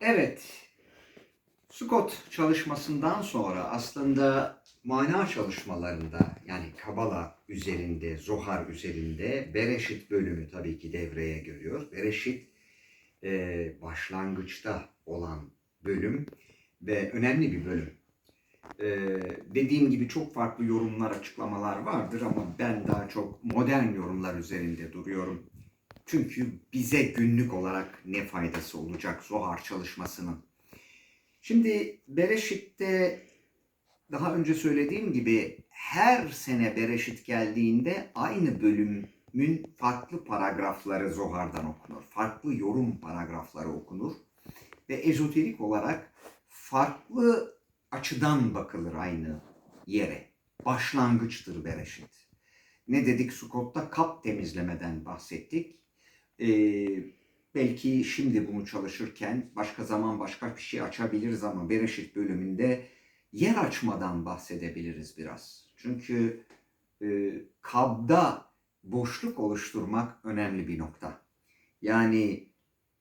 Evet, Scott çalışmasından sonra aslında mana çalışmalarında yani Kabala üzerinde, Zohar üzerinde Bereşit bölümü tabii ki devreye giriyor. Bereşit e, başlangıçta olan bölüm ve önemli bir bölüm. E, dediğim gibi çok farklı yorumlar, açıklamalar vardır ama ben daha çok modern yorumlar üzerinde duruyorum. Çünkü bize günlük olarak ne faydası olacak Zohar çalışmasının? Şimdi Bereşit'te daha önce söylediğim gibi her sene Bereşit geldiğinde aynı bölümün farklı paragrafları Zohar'dan okunur. Farklı yorum paragrafları okunur. Ve ezoterik olarak farklı açıdan bakılır aynı yere. Başlangıçtır Bereşit. Ne dedik Sukot'ta kap temizlemeden bahsettik. Ee, belki şimdi bunu çalışırken başka zaman başka bir şey açabiliriz ama Bereşit bölümünde yer açmadan bahsedebiliriz biraz. Çünkü e, kabda boşluk oluşturmak önemli bir nokta. Yani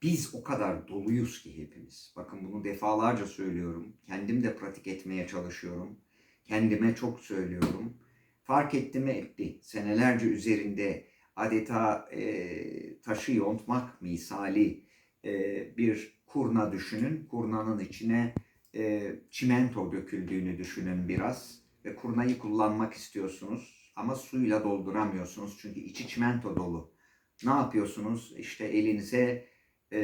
biz o kadar doluyuz ki hepimiz. Bakın bunu defalarca söylüyorum. Kendim de pratik etmeye çalışıyorum. Kendime çok söylüyorum. Fark etti mi etti. Senelerce üzerinde adeta e, taşı yontmak misali e, bir kurna düşünün. Kurnanın içine e, çimento döküldüğünü düşünün biraz ve kurnayı kullanmak istiyorsunuz ama suyla dolduramıyorsunuz çünkü içi çimento dolu. Ne yapıyorsunuz? İşte elinize e,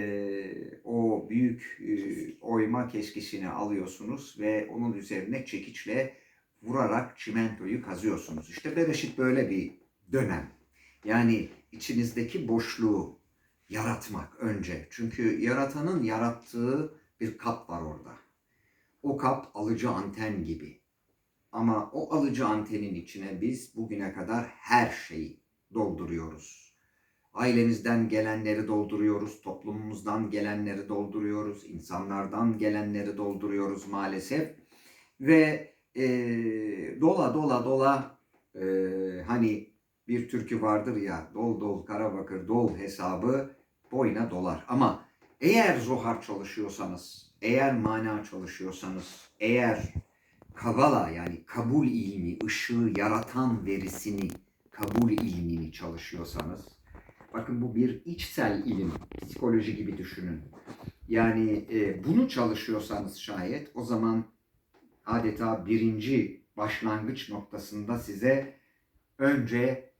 o büyük e, oyma keskisini alıyorsunuz ve onun üzerine çekiçle vurarak çimentoyu kazıyorsunuz. İşte Bereşit böyle bir dönem. Yani içinizdeki boşluğu yaratmak önce. Çünkü yaratanın yarattığı bir kap var orada. O kap alıcı anten gibi. Ama o alıcı antenin içine biz bugüne kadar her şeyi dolduruyoruz. Ailemizden gelenleri dolduruyoruz, toplumumuzdan gelenleri dolduruyoruz, insanlardan gelenleri dolduruyoruz maalesef. Ve e, dola dola dola e, hani bir türkü vardır ya dol dol Karabakır dol hesabı boyuna dolar. Ama eğer zohar çalışıyorsanız, eğer mana çalışıyorsanız, eğer kabala yani kabul ilmi, ışığı yaratan verisini, kabul ilmini çalışıyorsanız, bakın bu bir içsel ilim, psikoloji gibi düşünün. Yani e, bunu çalışıyorsanız şayet o zaman adeta birinci başlangıç noktasında size önce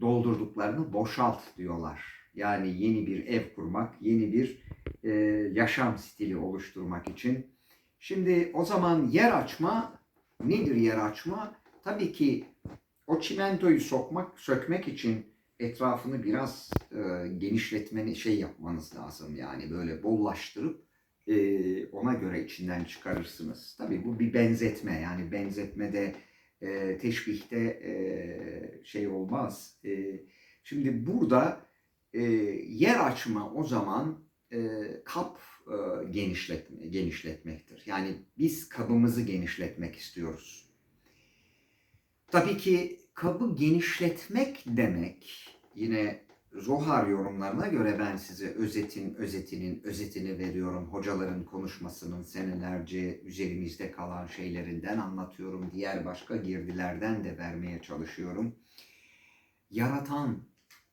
doldurduklarını boşalt diyorlar. Yani yeni bir ev kurmak, yeni bir e, yaşam stili oluşturmak için. Şimdi o zaman yer açma nedir yer açma? Tabii ki o çimentoyu sokmak, sökmek için etrafını biraz e, genişletmeni şey yapmanız lazım. Yani böyle bollaştırıp e, ona göre içinden çıkarırsınız. Tabii bu bir benzetme. Yani benzetmede e, teşbihte e, şey olmaz. E, şimdi burada e, yer açma o zaman e, kap e, genişletme, genişletmektir. Yani biz kabımızı genişletmek istiyoruz. Tabii ki kabı genişletmek demek yine Zohar yorumlarına göre ben size özetin özetinin özetini veriyorum. Hocaların konuşmasının senelerce üzerimizde kalan şeylerinden anlatıyorum. Diğer başka girdilerden de vermeye çalışıyorum. Yaratan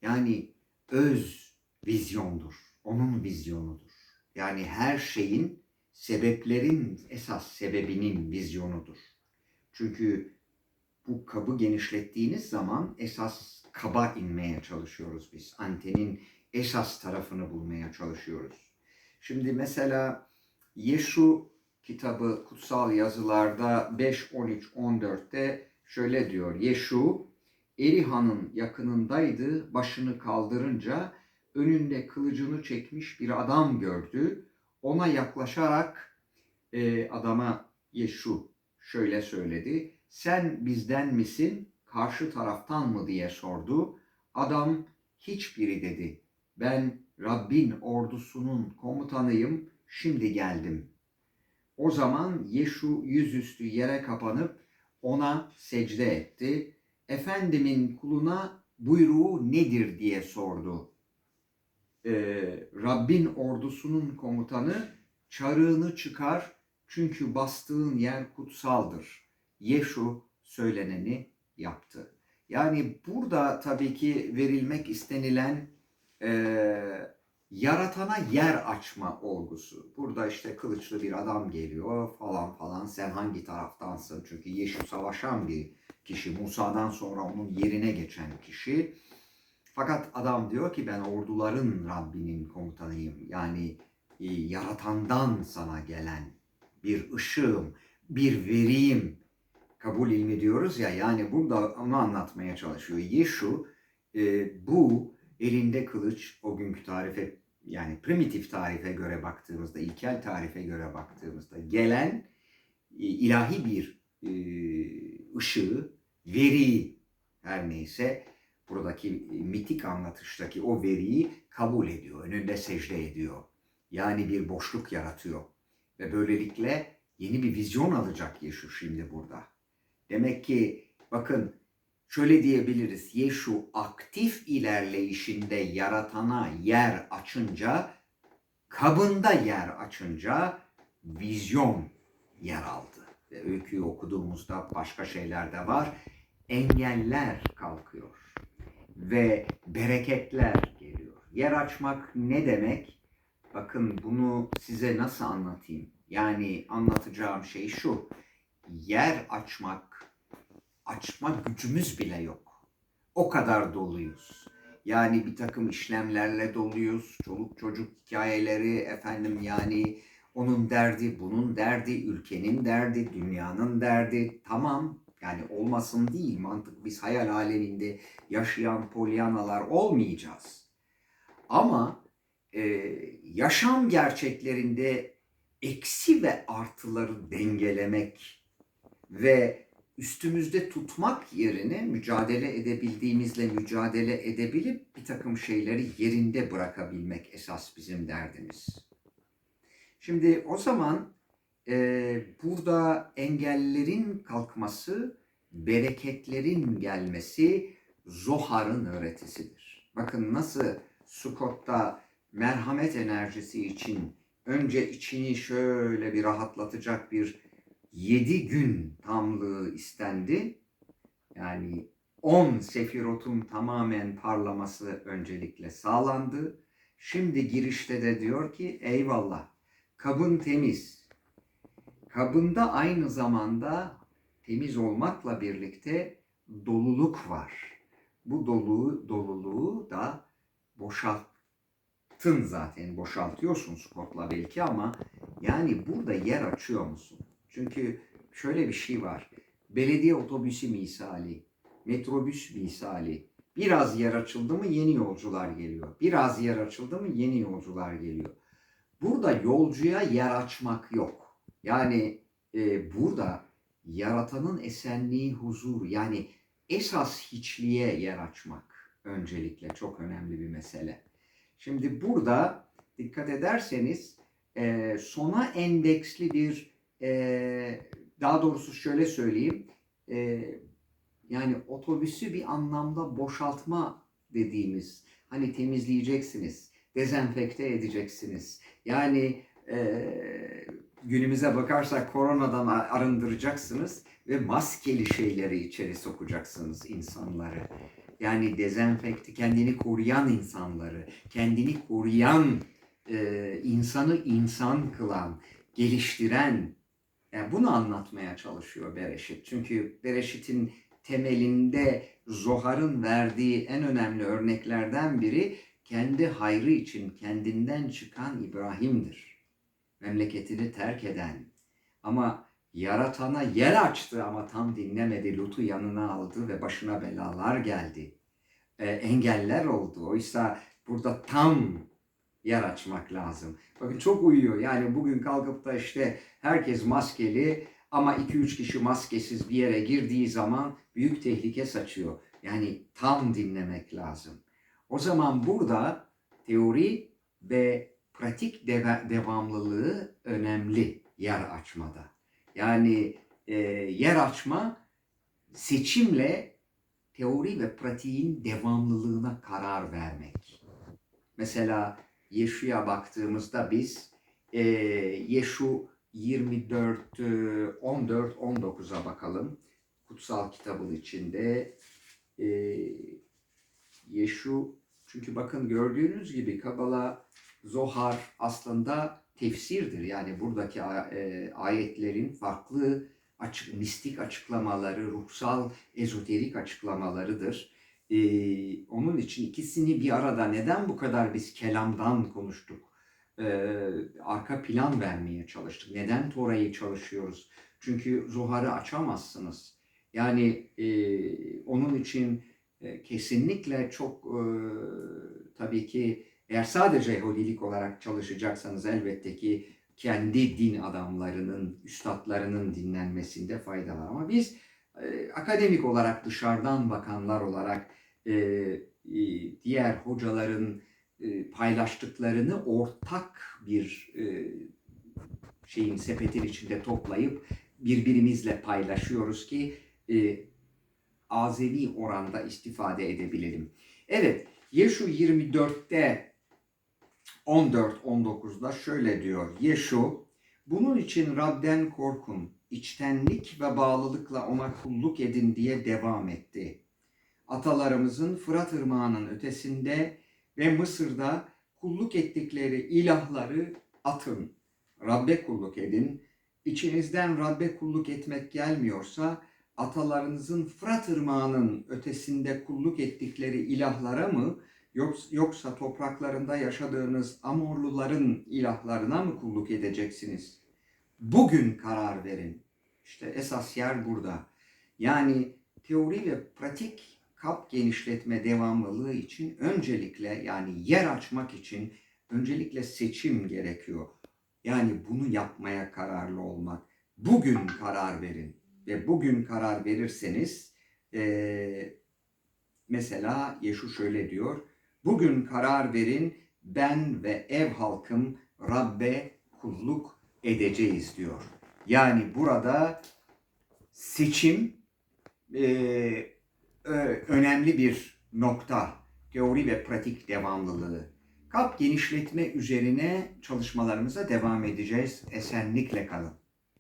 yani öz vizyondur. Onun vizyonudur. Yani her şeyin sebeplerin esas sebebinin vizyonudur. Çünkü bu kabı genişlettiğiniz zaman esas kaba inmeye çalışıyoruz biz. Antenin esas tarafını bulmaya çalışıyoruz. Şimdi mesela Yeşu kitabı kutsal yazılarda 5, 13, 14'te şöyle diyor. Yeşu Eriha'nın yakınındaydı. Başını kaldırınca önünde kılıcını çekmiş bir adam gördü. Ona yaklaşarak e, adama Yeşu şöyle söyledi. Sen bizden misin, karşı taraftan mı diye sordu. Adam hiçbiri dedi. Ben Rabbin ordusunun komutanıyım, şimdi geldim. O zaman Yeşu yüzüstü yere kapanıp ona secde etti. Efendimin kuluna buyruğu nedir diye sordu. Ee, Rabbin ordusunun komutanı çarığını çıkar çünkü bastığın yer kutsaldır. Yeşu söyleneni yaptı. Yani burada tabii ki verilmek istenilen eee, yaratana yer açma olgusu. Burada işte kılıçlı bir adam geliyor falan falan sen hangi taraftansın? Çünkü Yeşu savaşan bir kişi. Musa'dan sonra onun yerine geçen kişi. Fakat adam diyor ki ben orduların Rabbinin komutanıyım. Yani e, yaratandan sana gelen bir ışığım, bir veriyim. Kabul ilmi diyoruz ya yani burada onu anlatmaya çalışıyor. Yeşu e, bu elinde kılıç o günkü tarife yani primitif tarife göre baktığımızda, ilkel tarife göre baktığımızda gelen e, ilahi bir e, ışığı, veri her neyse buradaki mitik anlatıştaki o veriyi kabul ediyor, önünde secde ediyor. Yani bir boşluk yaratıyor. Ve böylelikle yeni bir vizyon alacak Yeşu şimdi burada. Demek ki bakın şöyle diyebiliriz. Yeşu aktif ilerleyişinde yaratana yer açınca, kabında yer açınca vizyon yer aldı. Ve öyküyü okuduğumuzda başka şeyler de var. Engeller kalkıyor ve bereketler geliyor. Yer açmak ne demek? Bakın bunu size nasıl anlatayım? Yani anlatacağım şey şu. Yer açmak, açma gücümüz bile yok. O kadar doluyuz. Yani bir takım işlemlerle doluyuz. Çoluk çocuk hikayeleri efendim yani onun derdi, bunun derdi, ülkenin derdi, dünyanın derdi. Tamam yani olmasın değil mantık biz hayal aleminde yaşayan polyanalar olmayacağız. Ama e, yaşam gerçeklerinde eksi ve artıları dengelemek ve üstümüzde tutmak yerine mücadele edebildiğimizle mücadele edebilip bir takım şeyleri yerinde bırakabilmek esas bizim derdimiz. Şimdi o zaman e, burada engellerin kalkması, bereketlerin gelmesi Zohar'ın öğretisidir. Bakın nasıl Sukot'ta merhamet enerjisi için önce içini şöyle bir rahatlatacak bir yedi gün tamlığı istendi. Yani 10 sefirotun tamamen parlaması öncelikle sağlandı. Şimdi girişte de diyor ki eyvallah kabın temiz. Kabında aynı zamanda temiz olmakla birlikte doluluk var. Bu dolu, doluluğu da boşalttın zaten. Boşaltıyorsun spotla belki ama yani burada yer açıyor musun? Çünkü şöyle bir şey var. Belediye otobüsü misali, metrobüs misali. Biraz yer açıldı mı yeni yolcular geliyor. Biraz yer açıldı mı yeni yolcular geliyor. Burada yolcuya yer açmak yok. Yani e, burada yaratanın esenliği, huzur yani esas hiçliğe yer açmak öncelikle çok önemli bir mesele. Şimdi burada dikkat ederseniz e, sona endeksli bir e, daha doğrusu şöyle söyleyeyim e, yani otobüsü bir anlamda boşaltma dediğimiz hani temizleyeceksiniz, dezenfekte edeceksiniz. Yani e, günümüze bakarsak koronadan arındıracaksınız ve maskeli şeyleri içeri sokacaksınız insanları. Yani dezenfekte, kendini koruyan insanları, kendini koruyan, e, insanı insan kılan, geliştiren, yani bunu anlatmaya çalışıyor Bereşit. Çünkü Bereşit'in temelinde Zohar'ın verdiği en önemli örneklerden biri kendi hayrı için kendinden çıkan İbrahim'dir. Memleketini terk eden ama yaratana yer açtı ama tam dinlemedi. Lut'u yanına aldı ve başına belalar geldi. E, engeller oldu. Oysa burada tam yer açmak lazım. Bakın çok uyuyor. Yani bugün kalkıp da işte herkes maskeli ama 2-3 kişi maskesiz bir yere girdiği zaman büyük tehlike saçıyor. Yani tam dinlemek lazım. O zaman burada teori ve pratik deva- devamlılığı önemli yer açmada. Yani e, yer açma seçimle teori ve pratiğin devamlılığına karar vermek. Mesela Yeşu'ya baktığımızda biz e, Yeşu 24, e, 14, 19'a bakalım. Kutsal kitabın içinde e, Yeşu çünkü bakın gördüğünüz gibi Kabala, Zohar aslında tefsirdir. Yani buradaki e, ayetlerin farklı açık, mistik açıklamaları, ruhsal, ezoterik açıklamalarıdır. Ee, onun için ikisini bir arada neden bu kadar biz kelamdan konuştuk? Ee, arka plan vermeye çalıştık. Neden Tora'yı çalışıyoruz? Çünkü Zohar'ı açamazsınız. Yani e, onun için e, kesinlikle çok e, tabii ki eğer sadece Yahudilik olarak çalışacaksanız elbette ki kendi din adamlarının, üstadlarının dinlenmesinde fayda var. Ama biz e, akademik olarak dışarıdan bakanlar olarak diğer hocaların e, paylaştıklarını ortak bir e, şeyin sepetin içinde toplayıp birbirimizle paylaşıyoruz ki e, azami oranda istifade edebilelim. Evet, Yeşu 24'te 14-19'da şöyle diyor. Yeşu, bunun için Rab'den korkun, içtenlik ve bağlılıkla ona kulluk edin diye devam etti. Atalarımızın Fırat Irmağı'nın ötesinde ve Mısır'da kulluk ettikleri ilahları atın. Rabbe kulluk edin. İçinizden Rabbe kulluk etmek gelmiyorsa atalarınızın Fırat Irmağı'nın ötesinde kulluk ettikleri ilahlara mı Yoksa, topraklarında yaşadığınız Amorluların ilahlarına mı kulluk edeceksiniz? Bugün karar verin. İşte esas yer burada. Yani teori ve pratik kap genişletme devamlılığı için öncelikle yani yer açmak için öncelikle seçim gerekiyor. Yani bunu yapmaya kararlı olmak. Bugün karar verin ve bugün karar verirseniz eee, mesela Yeşu şöyle diyor. Bugün karar verin ben ve ev halkım Rabbe kulluk edeceğiz diyor. Yani burada seçim ö- önemli bir nokta. Teori ve pratik devamlılığı. Kap genişletme üzerine çalışmalarımıza devam edeceğiz. Esenlikle kalın.